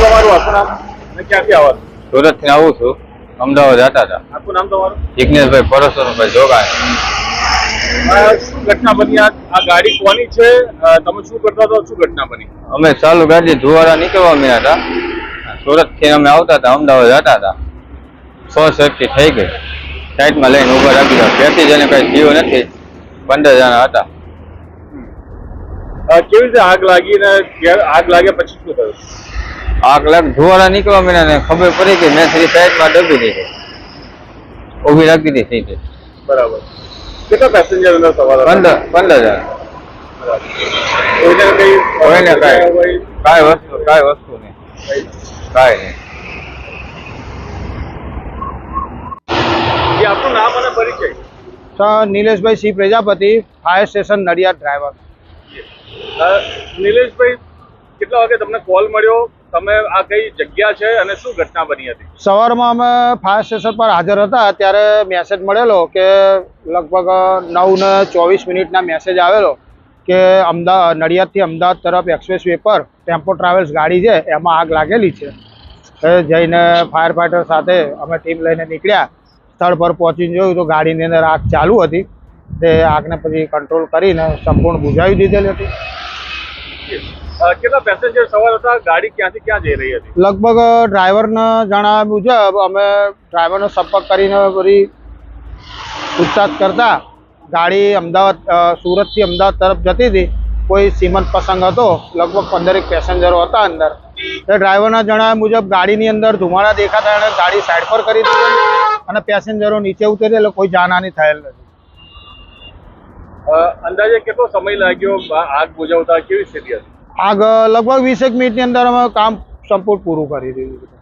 તમારું આખું નામ? અને ક્યાંથી આવવાનું સુરતથી આવું છું. અમદાવાદ હતા હતા. આખું નામ તમારું? જિગ્નેશભાઈ પરસોનભાઈ જોગા શું ઘટના બની? આ આ ગાડી કોની છે? તમે શું કરતા હતા? શું ઘટના બની? અમે ચાલુ ગાડી ધુવાડા નીકળવા મીના હતા. સુરતથી અમે આવતા હતા અમદાવાદ જતા હતા. સો સેફટી થઈ ગઈ. સાઈડમાં લઈને ઊભા રાખી ત્યાંથી જેને કઈ થયું નથી. પંદર જણા હતા. કેવી રીતે આગ લાગી ને આગ લાગ્યા પછી શું થયું? આગ કલાક ધુવાડા નીકળવા મીના ને ખબર પડી કે મેં થ્રી સાઈડમાં ડબી દીધી ઊભી રાખી દીધી સીધી બરાબર. કેટલા પેસેન્જર અંદર સવાર? પંદર પંદર હજાર કોઈને કાંઈ કાંઈ. વસ્તુ કાંઈ વસ્તુ નહીં. કાંઈ નહીં. આપનું નામ અને પરિચય? તો Nileshbhai C Prajapati fire station Nadiad driver Nileshbhai કેટલા વાગે તમને કોલ મળ્યો? તમે આ કઈ જગ્યા છે અને શું ઘટના બની હતી? સવારમાં અમે ફાયર સ્ટેશન પર હાજર હતા ત્યારે મેસેજ મળેલો કે લગભગ નવ ને ચોવીસ મિનિટના મેસેજ આવેલો કે અમદાવાદ નડિયાદથી અમદાવાદ તરફ એક્સપ્રેસ વે પર ટેમ્પો ટ્રાવેલ્સ ગાડી છે એમાં આગ લાગેલી છે. જઈને ફાયર ફાઈટર સાથે અમે ટીમ લઈને નીકળ્યા. સ્થળ પર પહોંચીને જોયું તો ગાડીની અંદર આગ ચાલુ હતી. તે આગને પછી કંટ્રોલ કરીને સંપૂર્ણ બુઝાવી દીધેલી હતી. કેટલા પેસેન્જર સવાર હતા? ગાડી ક્યાંથી ક્યાં જઈ રહી હતી? લગભગ ડ્રાઈવરને જણાવ્યા મુજબ અમે ડ્રાઈવરનો સંપર્ક કરીને બધી પૂછતાછ કરતા. ગાડી અમદાવાદ સુરતથી અમદાવાદ તરફ જતી હતી. કોઈ સીમંત પ્રસંગ હતો લગભગ પંદરેક પેસેન્જરો હતા અંદર. એ ડ્રાઈવરના જણાવ્યા મુજબ ગાડીની અંદર ધુમાડા દેખાતા એણે ગાડી સાઈડ પર કરી દીધી અને પેસેન્જરો નીચે ઉતરી એટલે કોઈ જાનહાની થયેલ નથી. અંદાજે કેટલો સમય લાગ્યો? આગ બુજાવતા કેવી સ્થિતિ હતી? આગ લગભગ વીસેક મિનિટની અંદર અમે કામ સંપૂર્ણ પૂરું કરી દીધું